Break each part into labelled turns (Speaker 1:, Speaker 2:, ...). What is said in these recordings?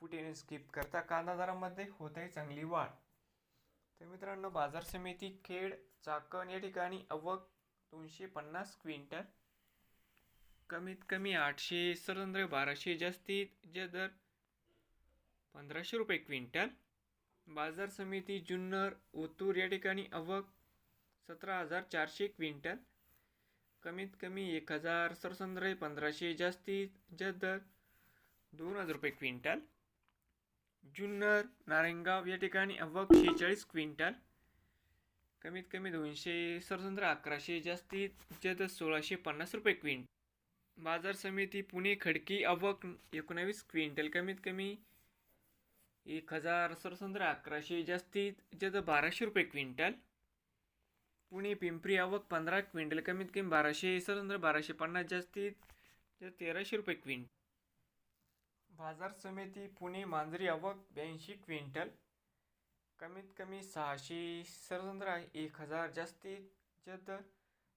Speaker 1: पुटेने skip करता कांदा दरामध्ये होत आहे चांगली वाढ. तर मित्रांनो बाजार समिती खेड चाकण या ठिकाणी अवक दोनशे पन्नास क्विंटल. कमीत कमी आठशे स्वतंत्र बाराशे जास्तीत जे दर पंधराशे रुपये क्विंटल. बाजार समिती जुन्नर ओतूर या ठिकाणी अवक सतरा हजार चारशे क्विंटल. कमीत कमी एक हजार सरसंद्रे पंधराशे जास्तीत जे दर दोन हजार रुपये क्विंटल. जुन्नर नारायणगाव या ठिकाणी अवक शेहेचाळीस क्विंटल. कमीत कमी दोनशे सरसंत्र अकराशे जास्तीत जास्त सोळाशे पन्नास रुपये क्विंटल. बाजार समिती पुणे खडकी अवक एकोणावीस क्विंटल. कमीत कमी एक हजार सरसंद्र अकराशे जास्तीत जास्त बाराशे रुपये क्विंटल. पुणे पिंपरी आवक पंधरा क्विंटल. कमीत कमी बाराशे सरसंत्र बाराशे पन्नास जास्तीत तर तेराशे रुपये क्विंटल. बाजार समिती पुणे मांजरी आवक ब्याऐंशी क्विंटल. कमीत कमी सहाशे सरसंद्र एक हजार जास्तीत जद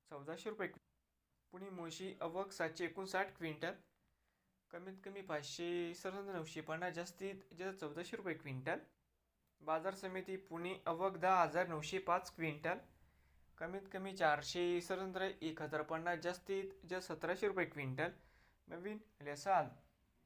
Speaker 1: चौदाशे रुपये पुणे मोशी अवक सातशे एकोणसाठ क्विंटल. कमीत कमी पाचशे सरसंद्र नऊशे पन्नास जास्तीत जद चौदाशे रुपये क्विंटल. बाजार समिती पुणे अवक दहा हजार नऊशे पाच क्विंटल. कमीत कमी चारशे सरसंद्र एक हजार पन्नास जास्तीत जद सतराशे रुपये क्विंटल. नवीन लेसाल.